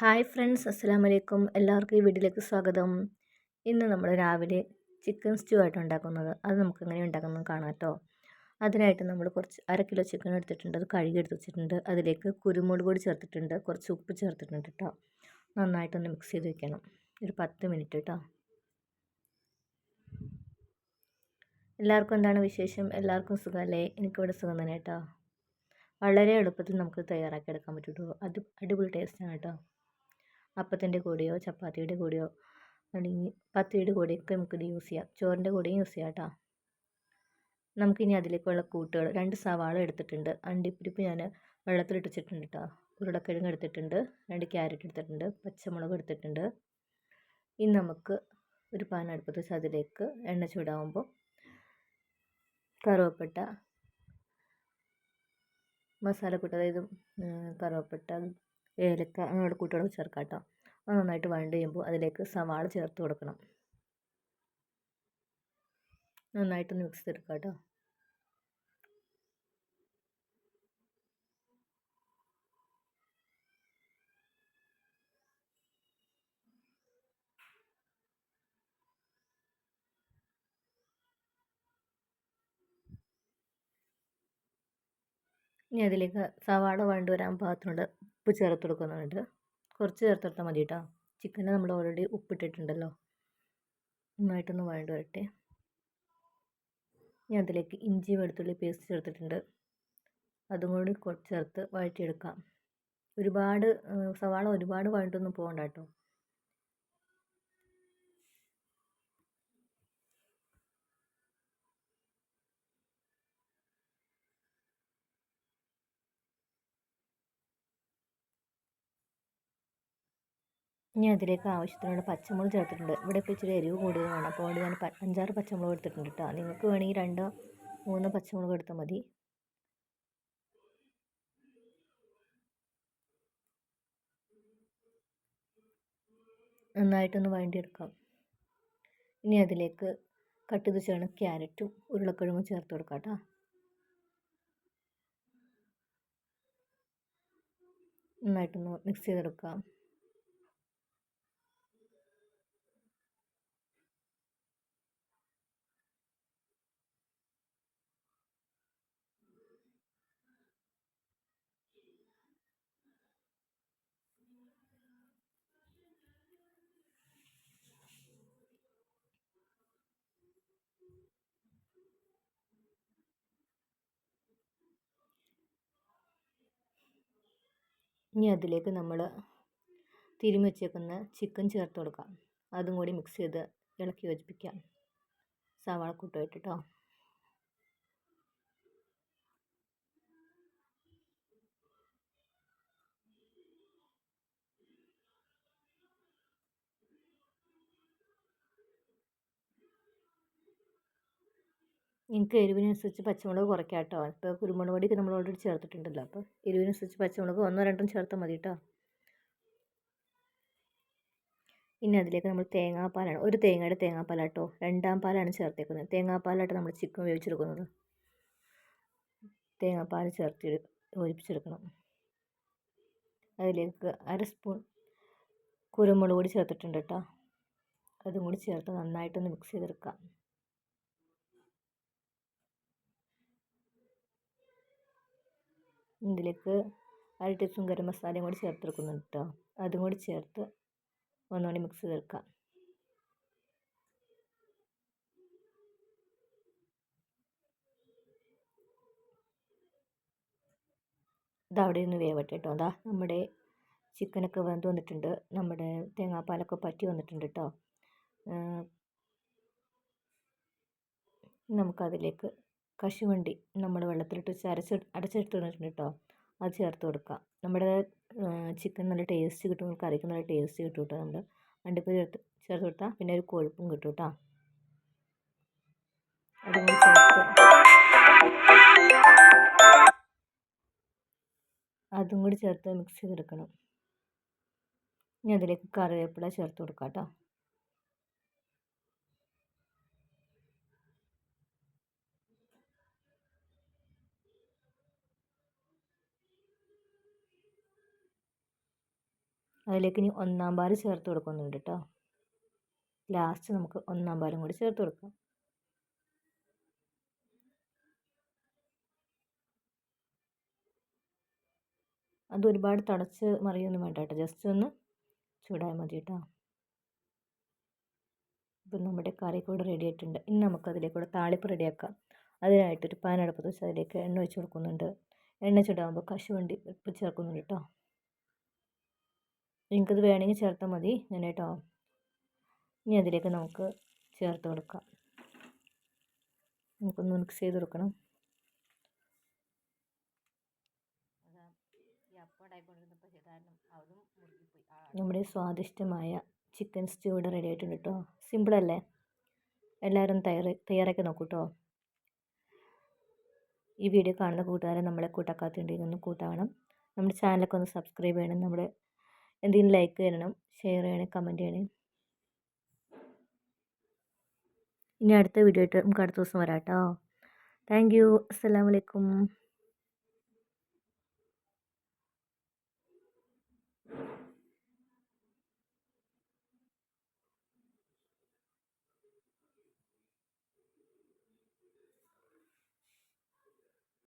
Hi friends അസ്സാം വലൈക്കും എല്ലാവർക്കും ഈ വീട്ടിലേക്ക് സ്വാഗതം. ഇന്ന് നമ്മൾ രാവിലെ ചിക്കൻ സ്റ്റൂ ആയിട്ട് ഉണ്ടാക്കുന്നത്. അത് നമുക്ക് എങ്ങനെ ഉണ്ടാക്കുന്നത് കാണാം കേട്ടോ അതിനായിട്ട് നമ്മൾ കുറച്ച് അര കിലോ ചിക്കൻ എടുത്തിട്ടുണ്ട്. അത് കഴുകി എടുത്ത് വെച്ചിട്ടുണ്ട്. അതിലേക്ക് കുരുമുളക് പൊടി ചേർത്തിട്ടുണ്ട്. കുറച്ച് ഉപ്പ് ചേർത്തിട്ടുണ്ട് കേട്ടോ നന്നായിട്ടൊന്ന് മിക്സ് ചെയ്ത് വെക്കണം. ഒരു പത്ത് മിനിറ്റ് കേട്ടോ എല്ലാവർക്കും എന്താണ് വിശേഷം? എല്ലാവർക്കും സുഖമല്ലേ? എനിക്കിവിടെ സുഖം തന്നെ കേട്ടോ വളരെ എളുപ്പത്തിൽ നമുക്ക് തയ്യാറാക്കി എടുക്കാൻ പറ്റുള്ളൂ അത് അടിപൊളി ടേസ്റ്റാണ് കേട്ടോ അപ്പത്തിന്റെ കൂടെയോ ചപ്പാത്തിയുടെ കൂടെയോ അല്ലെങ്കിൽ പത്തിയുടെ കൂടെയൊക്കെ നമുക്കിത് യൂസ് ചെയ്യാം. ചോറിന്റെ കൂടെയും യൂസ് ചെയ്യാം കേട്ടോ നമുക്കിനി അതിലേക്കുള്ള കൂട്ടുകൾ രണ്ട് സവാള എടുത്തിട്ടുണ്ട്. അണ്ടിപ്പരിപ്പ് ഞാൻ വെള്ളത്തിലിട്ട് വെച്ചിട്ടുണ്ട് കേട്ടോ ഉരുളക്കിഴങ്ങ് എടുത്തിട്ടുണ്ട് രണ്ട് ക്യാരറ്റ് എടുത്തിട്ടുണ്ട് പച്ചമുളക് എടുത്തിട്ടുണ്ട്. ഇനി നമുക്ക് ഒരു പാൻ അടുപ്പത്ത് വെച്ച് അതിലേക്ക് എണ്ണ ചൂടാവുമ്പോൾ കറുവപ്പട്ട മസാലക്കൂട്ട് അതായത് കറുവപ്പട്ട ഏലക്ക അങ്ങനെയുള്ള കൂട്ടുകൾ ചേർക്കാം കേട്ടോ അത് നന്നായിട്ട് വഴണ്ട് ചെയ്യുമ്പോൾ അതിലേക്ക് സവാള ചേർത്ത് കൊടുക്കണം. നന്നായിട്ടൊന്ന് മിക്സ് ചെയ്തെടുക്കാം കേട്ടോ ഇനി അതിലേക്ക് സവാള വഴണ്ട് വരാൻ പാകത്തിനുണ്ട് ഉപ്പ് ചേർത്ത് കൊടുക്കുന്നുണ്ട് കുറച്ച് ചേർത്തെടുത്താൽ മതി കേട്ടോ ചിക്കന് നമ്മൾ ഓൾറെഡി ഉപ്പിട്ടിട്ടുണ്ടല്ലോ. നന്നായിട്ടൊന്ന് വഴണ്ട് വരട്ടെ. ഇനി അതിലേക്ക് ഇഞ്ചി വെളുത്തുള്ളി പേസ്റ്റ് ചേർത്തിട്ടുണ്ട്. അതും കൂടി കുറച്ച് ചേർത്ത് വഴറ്റിയെടുക്കാം. ഒരുപാട് സവാള ഒരുപാട് വഴണ്ടൊന്നും പോകണ്ട കേട്ടോ ഇനി അതിലേക്ക് ആവശ്യത്തിനുള്ള പച്ചമുളക് ചേർത്തിട്ടുണ്ട്. ഇവിടെ ഇപ്പോൾ ഇച്ചിരി എരിവ് കൂടുതലാണ്. അപ്പോൾ അവിടെ ഞാൻ അഞ്ചാറ് പച്ചമുളക് എടുത്തിട്ടുണ്ട് കേട്ടോ. നിങ്ങൾക്ക് വേണമെങ്കിൽ രണ്ടോ മൂന്നോ പച്ചമുളക് എടുത്താൽ മതി. നന്നായിട്ടൊന്ന് വഴണ്ടിയെടുക്കാം. ഇനി അതിലേക്ക് കട്ട് ചെയ്ത് ചേർന്ന് ക്യാരറ്റും ഉരുളക്കിഴങ്ങും ചേർത്ത് കൊടുക്കാം കേട്ടോ. നന്നായിട്ടൊന്ന് മിക്സ് ചെയ്തെടുക്കാം. ഇനി അതിലേക്ക് നമ്മൾ തിരുമ്മി വെച്ചേക്കുന്ന ചിക്കൻ ചേർത്ത് കൊടുക്കാം. അതും കൂടി മിക്സ് ചെയ്ത് ഇളക്കി യോജിപ്പിക്കാം. സവാളക്കൂട്ടുമായിട്ട് കേട്ടോ നിങ്ങൾക്ക് എരിവിനനുസരിച്ച് പച്ചമുളക് കുറയ്ക്കാം കേട്ടോ ഇപ്പോൾ കുരുമുളക് പൊടിയൊക്കെ നമ്മൾ ഓൾറെഡി ചേർത്തിട്ടുണ്ടല്ലോ. അപ്പോൾ എരിവിനനുസരിച്ച് പച്ചമുളക് ഒന്നോ രണ്ടും ചേർത്താൽ മതി കേട്ടോ ഇനി അതിലേക്ക് നമ്മൾ തേങ്ങാപ്പാലാണ് ഒരു തേങ്ങയുടെ തേങ്ങാപ്പാല കേട്ടോ രണ്ടാം പാലാണ് ചേർത്തേക്കുന്നത്. തേങ്ങാപ്പാലായിട്ട് നമ്മൾ ചിക്കൻ വേവിച്ചെടുക്കുന്നത്. തേങ്ങാപ്പാൽ ചേർത്ത് ഒഴിപ്പിച്ചെടുക്കണം അതിലേക്ക് അര സ്പൂൺ കുരുമുളക് പൊടി ചേർത്തിട്ടുണ്ട് കേട്ടോ അതും കൂടി ചേർത്ത് നന്നായിട്ടൊന്ന് മിക്സ് ചെയ്തെടുക്കാം. ഇതിലേക്ക് അര ടീസ്പൂൺ ഗരം മസാലയും കൂടി ചേർത്ത് കേട്ടോ അതും കൂടി ചേർത്ത് ഒന്നുകൂടി മിക്സ് ചേർക്കാം ഇതവിടെ നിന്ന് വേവട്ടെ കേട്ടോ അതാ നമ്മുടെ ചിക്കനൊക്കെ വെന്ത് വന്നിട്ടുണ്ട്. നമ്മുടെ തേങ്ങാപ്പാലൊക്കെ പറ്റി വന്നിട്ടുണ്ട് കേട്ടോ നമുക്കതിലേക്ക് കശുവണ്ടി നമ്മൾ വെള്ളത്തിലിട്ട് അരച്ച് അടച്ചെടുത്തിട്ടുണ്ട് കേട്ടോ അത് ചേർത്ത് കൊടുക്കുക. നമ്മുടെ ചിക്കൻ നല്ല ടേസ്റ്റ് കിട്ടും കറിക്ക് നല്ല ടേസ്റ്റ് കിട്ടും കേട്ടോ നമ്മൾ അണ്ടിപ്പരി ചേർത്ത് ചേർത്ത് കൊടുത്താൽ പിന്നെ ഒരു കൊഴുപ്പും കിട്ടും കേട്ടോ. അതും കൂടി ചേർത്ത്. മിക്സ് ചെയ്തെടുക്കണം. ഇനി അതിലേക്ക് കറിവേപ്പില ചേർത്ത് കൊടുക്കാം കേട്ടോ. അതിലേക്ക് ഇനി ഒന്നാം പാൽ ചേർത്ത് കൊടുക്കുന്നുണ്ട് കേട്ടോ ലാസ്റ്റ് നമുക്ക് ഒന്നാം പാലും കൂടി ചേർത്ത് കൊടുക്കാം. അത് ഒരുപാട് തടച്ച് മറിയൊന്നും വേണ്ട കേട്ടോ ജസ്റ്റ് ഒന്ന് ചൂടായാൽ മതി കേട്ടോ ഇപ്പം നമ്മുടെ കറി കൂടെ റെഡി ആയിട്ടുണ്ട്. ഇനി നമുക്കതിലേക്കൂടെ താളിപ്പ് റെഡിയാക്കാം അതിനായിട്ടൊരു പാൻ അടുപ്പത്ത് വെച്ച് അതിലേക്ക് എണ്ണ ഒഴിച്ച് കൊടുക്കുന്നുണ്ട്. എണ്ണ ചൂടാകുമ്പോൾ കശുവണ്ടി ഉപ്പ് ചേർക്കുന്നുണ്ട് കേട്ടോ നിങ്ങൾക്കത് വേണമെങ്കിൽ ചേർത്താൽ മതി. ഇങ്ങനെ കേട്ടോ. ഇനി അതിലേക്ക് നമുക്ക് ചേർത്ത് കൊടുക്കാം. നമുക്കൊന്ന് മിക്സ് ചെയ്ത് കൊടുക്കണം. നമ്മുടെ സ്വാദിഷ്ടമായ ചിക്കൻ സ്റ്റൂ ഇവിടെ റെഡി ആയിട്ടുണ്ട് കേട്ടോ. സിമ്പിളല്ലേ എല്ലാവരും തയ്യാറി തയ്യാറാക്കി നോക്കൂ കേട്ടോ. ഈ വീഡിയോ കാണുന്ന കൂട്ടുകാരെ നമ്മളെ കൂട്ടാക്കാത്തുണ്ടെങ്കിൽ ഒന്ന് കൂട്ടാവണം. നമ്മുടെ ചാനലൊക്കെ ഒന്ന് സബ്സ്ക്രൈബ് ചെയ്യണം. നമ്മുടെ എന്തെങ്കിലും ലൈക്ക് ചെയ്യണം ഷെയർ ചെയ്യണം കമന്റ് ചെയ്യണം. ഇനി അടുത്ത വീഡിയോ ആയിട്ട് നമുക്ക് അടുത്ത ദിവസം വരാം കേട്ടോ താങ്ക് യു അസ്സാം വലൈക്കും